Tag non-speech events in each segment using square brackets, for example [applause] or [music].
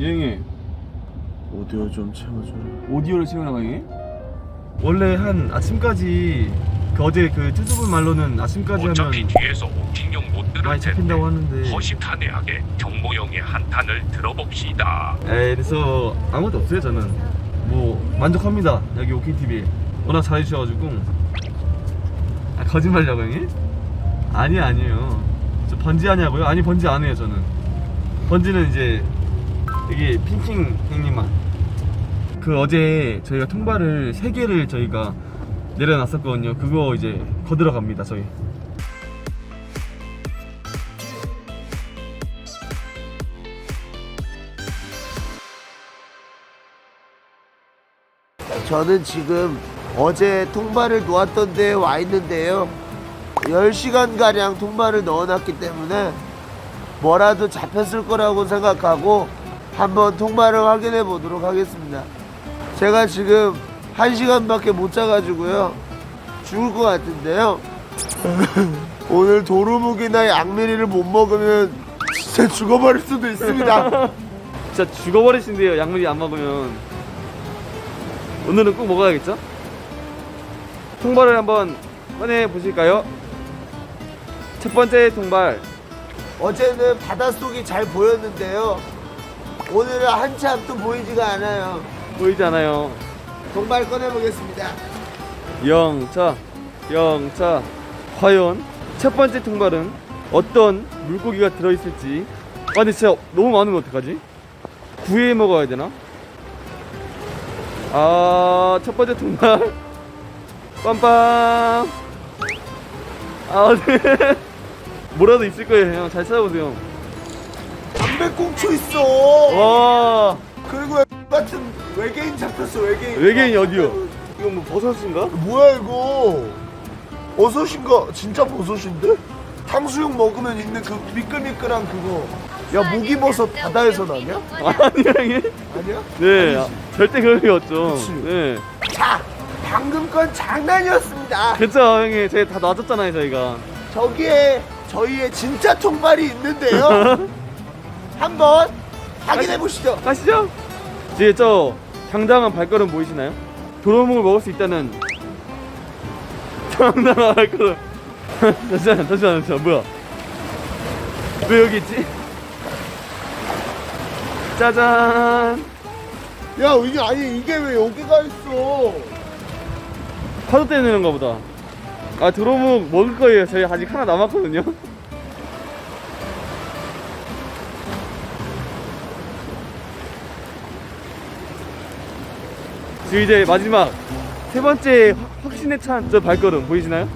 여행해 오디오 좀 채워줘라 오디오를 채우라고 형이? 원래 한 아침까지 그 어제 그 투수분 말로는 아침까지 하면 어차피 뒤에서 오킹용 못 들을 많이 텐데 잡힌다고 하는데. 허심탄회하게 경모형의 한탄을 들어봅시다. 에이 그래서 아무것도 없어요 저는. 뭐 만족합니다. 여기 오킹TV 워낙 잘해주셔가지고. 아 거짓말이라고 형이? 아니 아니에요. 저 번지 하냐고요? 아니 번지 안 해요 저는. 번지는 이제 여기 핑킹 형님만. 그 어제 저희가 통발을 3개를 저희가 내려놨었거든요. 그거 이제 거들어 갑니다 저희. 저는 지금 어제 통발을 놓았던 데에 와 있는데요. 10시간가량 통발을 넣어놨기 때문에 뭐라도 잡혔을 거라고 생각하고 한번 통발을 확인해 보도록 하겠습니다 제가 지금 1시간밖에 못 자가지고요 죽을 것 같은데요 [laughs] 오늘 도루묵이나 양미리를 못 먹으면 진짜 죽어버릴 수도 있습니다 [laughs] 진짜 죽어버리신대요 약물이 안 먹으면 오늘은 꼭 먹어야겠죠? 통발을 한번 꺼내 보실까요? 첫 번째 통발 어제는 바닷속이 잘 보였는데요. 오늘은 한치 앞도 보이지가 않아요. 보이지 않아요 정발 꺼내보겠습니다. 영차 영차 과연 첫 번째 통발은 어떤 물고기가 들어있을지 아 근데 진짜 너무 많으면 어떡하지? 구해 먹어야 되나? 아 첫 번째 통발 [laughs] 빰빰 아 네 [laughs] 뭐라도 있을 거예요 형 잘 찾아보세요 담배 꽁초 있어. 와 그리고 같은 외계인 잡혔어 외계인. 외계인이 어디요? 이거 뭐 버섯인가? 뭐야 이거? 버섯인가? 진짜 버섯인데? 탕수육 먹으면 있는 그 미끌미끌한 그거. 야 모기버섯 바다에서 나냐? 아니야 형님 아니야? 네 아니지. 아, 절대 그런 게 없죠 그치. 네 자 방금 건 장난이었습니다. 그쵸 형님 저희 다 놔줬잖아요 저희가 저기에 저희의 진짜 통발이 있는데요. [laughs] 한번 확인해 보시죠. 가시죠 이제 저 당당한 발걸음 보이시나요? 도로묵을 먹을 수 있다는 당당한 발걸음 잠시만 잠시만 잠시만 뭐야 왜 여기 있지? 짜잔 야, 이게 아니 이게 왜 여기가 있어? 파도 떼내는가 보다 아 도로묵 먹을 거예요 저희 아직 하나 남았거든요 지금 이제 마지막 세 번째 확- 확신에 찬 저 발걸음 보이시나요?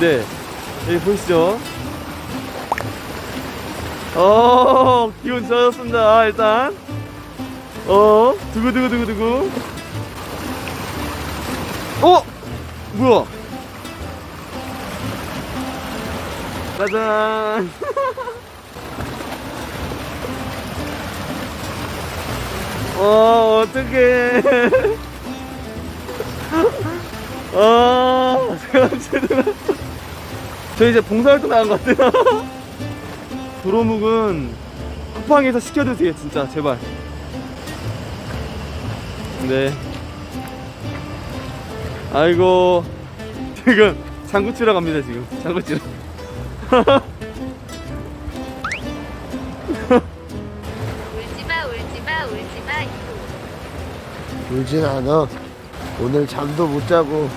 네. 여기 보이시죠? 어 기분 좋았습니다. 일단. 어 두구두구두구두구. 어? 뭐야? 짜잔 [laughs] 어 어떡해. 아 제가 제대로 저 이제 봉사활동 나간 것 같아요. [laughs] 도로묵은 쿠팡에서 시켜드세요 진짜. 제발. 네. 아이고. 지금 장구 치러 갑니다 지금. 장구 치러 [laughs] 울진 않아. 오늘 잠도 못 자고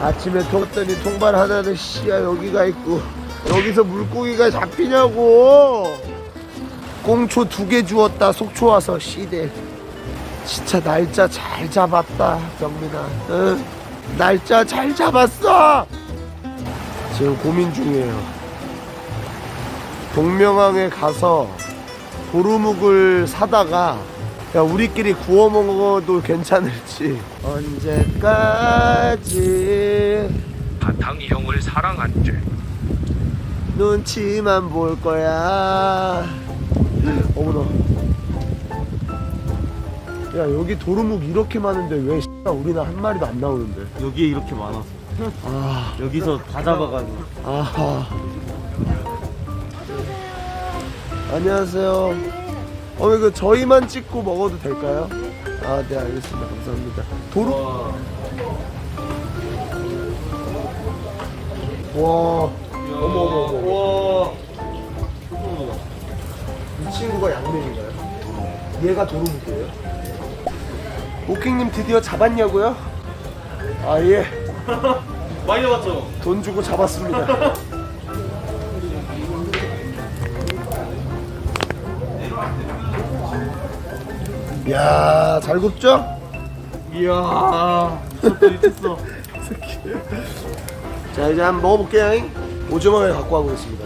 아침에 통했더니 통발 하나는 씨야 여기가 있고 여기서 물고기가 잡히냐고. 꽁초 두 개 주웠다 속초 와서 씨들. 진짜 날짜 잘 잡았다 경민아. 응? 날짜 잘 잡았어. 지금 고민 중이에요. 동명항에 가서 도루묵을 사다가 야 우리끼리 구워 먹어도 괜찮을지. 언제까지? 바탕이 형을 사랑한 죄. 눈치만 볼 거야. 어머나 야 여기 도루묵 이렇게 많은데 왜 우리는 한 마리도 안 나오는데? 여기에 이렇게 많아서. 아. 여기서 다 잡아가지고. 아하. 안녕하세요. 어 이거 저희만 찍고 먹어도 될까요? 아 네 알겠습니다. 감사합니다. 도로 와 어머 어머 어머 와. 이 친구가 양면인가요? 얘가 도루묵이에요. 오킹님 드디어 잡았냐고요? 아 예. [laughs] 많이 잡았죠? 돈 주고 잡았습니다. [laughs] 야, 잘 굽죠? 이야. 미쳤다 미쳤어. [laughs] 자, 이제 한번 먹어볼게요. 잉? 오징어를 갖고 와보겠습니다.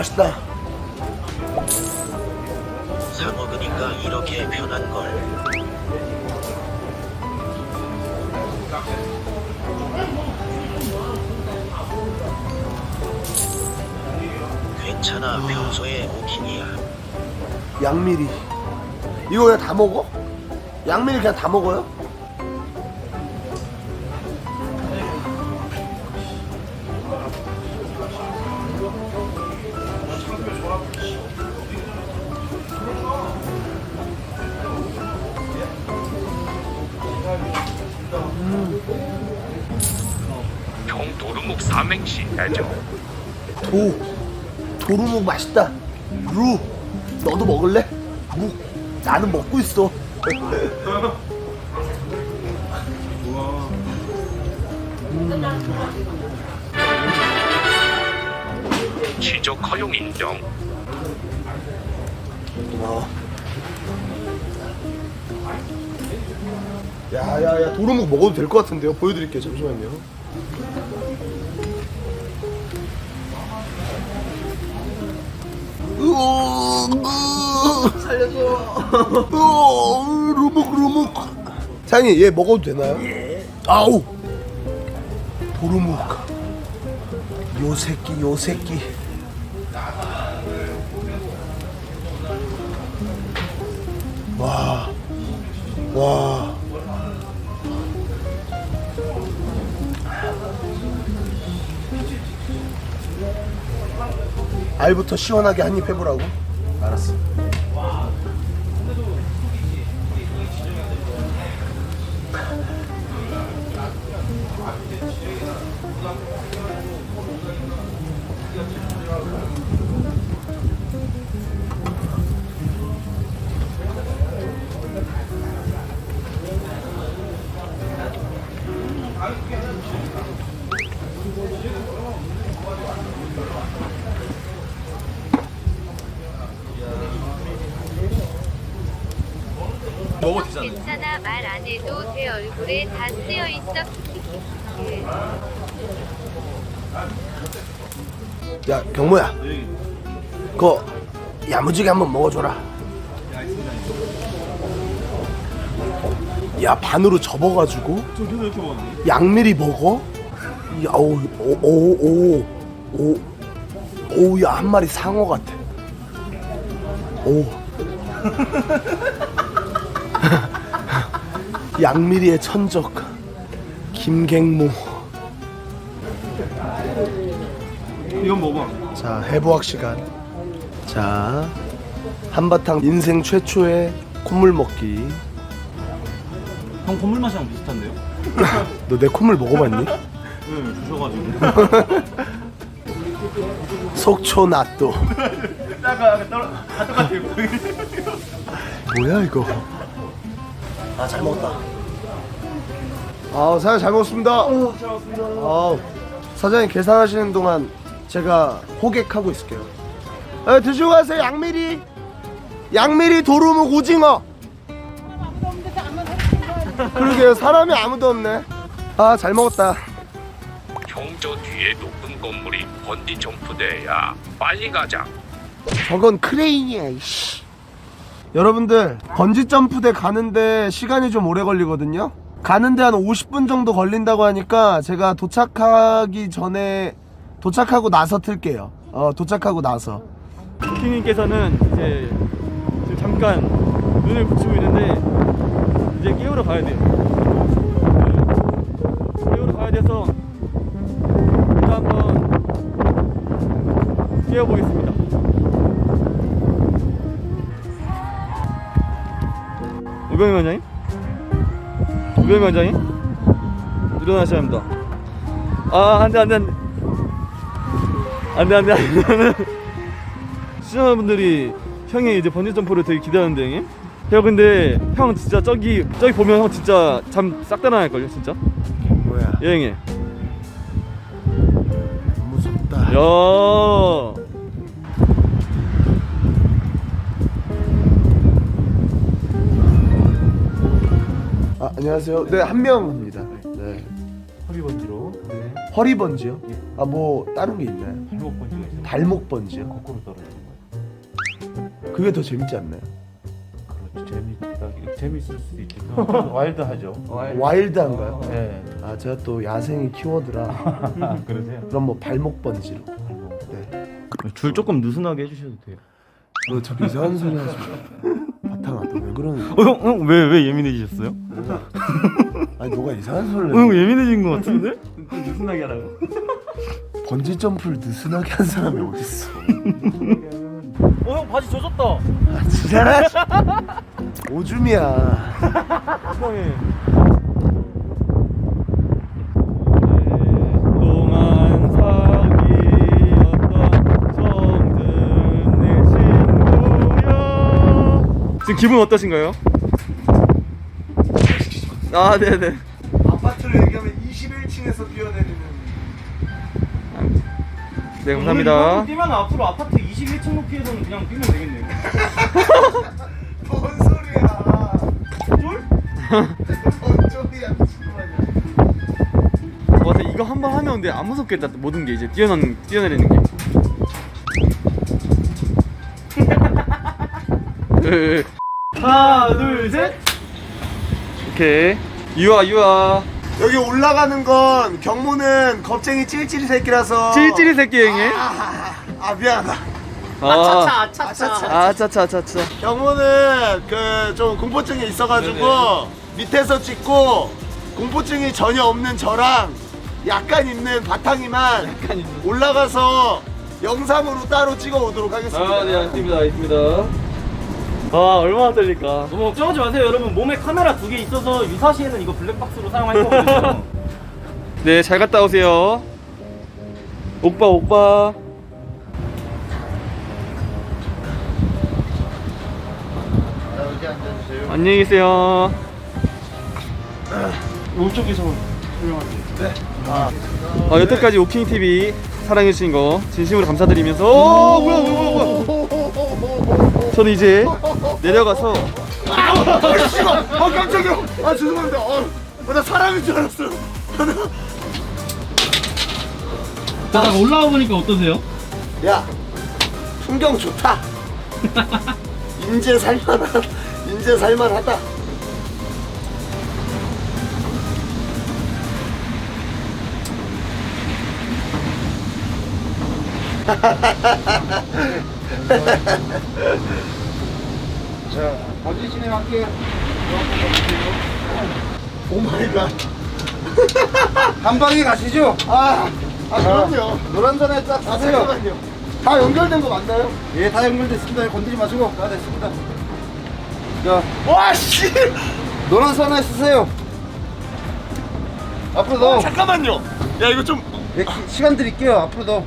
맛있다. 사 먹으니까 이렇게 편한 걸. 괜찮아 평소에 오킹이야. 양미리. 이거 그냥 다 먹어? 양미리 그냥 다 먹어요? 맛있다 루 너도 먹을래? 묵 나는 먹고 있어 지적 허용 인정. 와. 야야야 도루묵 먹어도 될 것 같은데요 보여드릴게요 잠시만요 살려줘 으어, 루묵 루묵 사장님 얘 먹어도 되나요? 예 아우 도루묵 요 새끼 요 새끼 와, 와. 알부터 시원하게 한 입 해보라고? 알았어. 먹어도 되잖아요. 괜찮아 말 안 해도 제 얼굴에 다 쓰여 있어. 야, 경모야. 그거 야무지게 한번 먹어줘라. 야, 반으로 접어가지고 저 이렇게. 양미리 먹어? 야, 오, 오, 오, 오, 오, 오, 야, 한 마리 상어 같아. 오. [laughs] 양미리의 천적, 김갱모. 이건 먹어. 자, 해부학 시간. 자, 한바탕 인생 최초의 콧물 먹기. 형 콧물 맛이랑 비슷한데요? [laughs] 너 내 콧물 먹어봤니? 네, 주셔가지고. [laughs] 속초 낫또. [laughs] 약간 다 똑같아요. 뭐야 이거? 아 잘 먹었다. 아 사장님 잘 먹었습니다. 아 사장님 계산하시는 동안 제가 호객하고 있을게요. 아, 드시고 가세요 양미리. 양미리 도루묵 오징어. 그러게요 사람이 아무도 없네. 아 잘 먹었다. 형저 뒤에 높은 건물이 번지 점프대야. 빨리 가자. 저건 크레인이야 이씨. 여러분들 번지 점프대 가는데 시간이 좀 오래 걸리거든요. 가는데 한 50분 정도 걸린다고 하니까 제가 도착하기 전에 도착하고 나서 틀게요. 어, 도착하고 나서. 키님께서는 이제 지금 잠깐 눈을 붙이고 있는데 이제 깨우러 가야 돼요. 네. 깨우러 가야 돼서 일단 한번 깨워보겠습니다. 우병희 원장님? 우병희 원장님? 일어나셔야 합니다. 아, 안 돼, 안 돼, 안 돼. 안 돼, 안 돼. [laughs] 시청자분들이 형이 이제 번지 점프를 되게 기대하는데 형님. 형 근데 형 진짜 저기 저기 보면 형 진짜 잠 싹 다 나갈 걸요 진짜. 뭐야? 여행에. 무섭다. 야. 안녕하세요. 네, 한 명입니다. 네. 허리 번지로 네. 허리 번지요? 아, 뭐 다른 게 있나요? 발목 번지가 있어요. 발목 번지요? 거꾸로 떨어지는 거예요. 그게 더 재밌지 않나요? 그렇죠. 재밌다. 재밌을 수도 있겠죠. [laughs] 와일드하죠. 와일드한가요? 네. 아, 제가 또 야생의 키워드라. [laughs] 그러세요? 그럼 뭐 발목 번지로. 발목. 네. 줄 조금 느슨하게 해주셔도 돼요. 너 자꾸 이상한 소리 하지 마. 바탕아, 너왜 그러는 거야? 어, 형, 형, 왜, 왜 예민해지셨어요? [laughs] 아니, 너가 이상한 소리를 어, 형 해. 예민해진 것 같은데? [laughs] 느슨하게 하라고. 번지 점프를 느슨하게 한 사람이 어딨어? [laughs] 어, 형 바지 젖었다. 아, 지랄하지. 오줌이야. 세상에. 오랫동안 사귀었던 정든 내 친구야. 지금 기분 어떠신가요? 아, 네네. 아파트를 얘기하면 21층에서 뛰어내리는. 네, 감사합니다. 뛰면 앞으로 아파트 21층 높이에서는 그냥 뛰면 되겠네요. [laughs] 뭔 소리야? 쫄? 뭔 쫄이야 미친놈아. 와, 근데 이거 한 번 하면 근데 안 무섭겠다. 모든 게 이제 뛰어난 뛰어내리는 게. 예, [laughs] 예. 하나, 둘, 셋. 오케이. 유아, 유아. 여기 올라가는 건 경모는 겁쟁이 찔찔이 새끼라서. 찔찔이 새끼 형이. 아, 아 미안하다. 아, 아차차. 아차차, 아차차. 경모는 그 좀 공포증이 있어가지고 밑에서 찍고 공포증이 전혀 없는 저랑 약간 있는 바탕이만 올라가서 영상으로 따로 찍어 오도록 하겠습니다. 아, 네, 알겠습니다, 알겠습니다. 아, 얼마나 떨릴까. 너무 걱정하지 마세요, 여러분. 몸에 카메라 두 개 있어서 유사시에는 이거 블랙박스로 사용할 거거든요. [laughs] 네, 잘 갔다 오세요. 오빠, 오빠. 안녕히 계세요. 이쪽에서 어, 여태까지 오킹 TV 사랑해주신 거 진심으로 감사드리면서 오 뭐야 뭐야 뭐야 뭐야 저는 이제 내려가서 아, 씨발! 아, 깜짝이야! 아, 죄송합니다. 어, 나 사람인 줄 알았어요. 자, 올라와 보니까 어떠세요? 야, 풍경 좋다. [laughs] 인제 살만한, 인제 살만하다. [laughs] [laughs] 자, 번지 진행할게요. 오 마이 갓. [laughs] 한 방에 가시죠. 아, 아, 그럼요. 노란 선에 딱 아, 가세요. 잠깐만요. 다 연결된 거 맞나요? 예, 다 연결됐습니다. 건드리지 마시고 다 됐습니다. 자, 와, 씨! 노란 선에 쓰세요. 앞으로 어, 더. 잠깐만요. 야, 이거 좀. 예, 시간 드릴게요. 앞으로 더.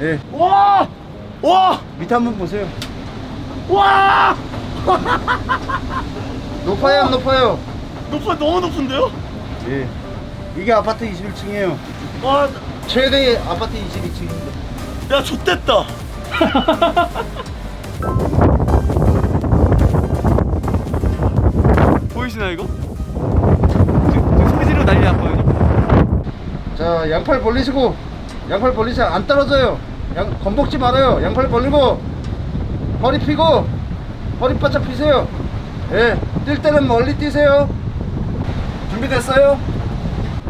예, 와! 와! 밑에 한번 보세요. 와! [laughs] 높아요, 안 높아요? 높아, 너무 높은데요? 예. 이게 아파트 21층이에요. 와, 최대 아파트 22층입니다. 야, 좋됐다. [laughs] 보이시나요 이거? 지금, 지금 소리 지르고 난리 났거든요 자, 양팔 벌리시고, 양팔 벌리시 안 떨어져요. 양, 겁먹지 말아요. 양팔 벌리고, 허리 펴고, 허리 바짝 펴세요. 예, 뛸 때는 멀리 뛰세요. 준비됐어요?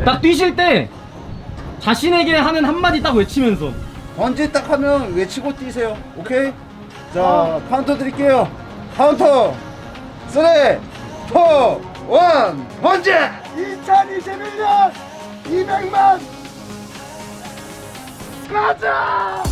딱 뛰실 때 자신에게 하는 한마디 딱 외치면서 번지 딱 하면 외치고 뛰세요. 오케이? 자, 카운터 드릴게요. 카운터. 3, 4, 1, 번지! 2021년 200만 가자!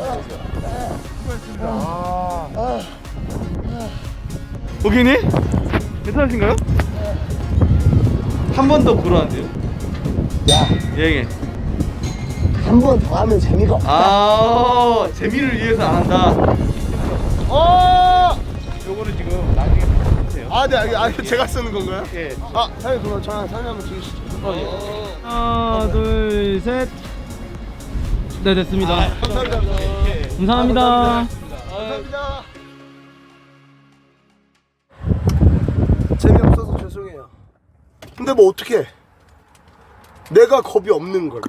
아유, 잘한다. 고객님? 괜찮으신가요? 한 번더 보라는데요? 야, 예, 예. 한 번 더 하면 재미가 없다. 아, 재미를 위해서 안 한다. 어! 요거는 지금 나중에 보세요. 아, 네, 아, 아, 제가 쓰는 건가요? 예. 아, 사장님, 그럼 저랑 사장님 한번 찍으시죠. 하나 둘 셋 네 됐습니다 감사합니다. 예. 감사합니다 감사합니다. 재미없어서 죄송해요. 근데 뭐 어떻게? 내가 겁이 없는 걸.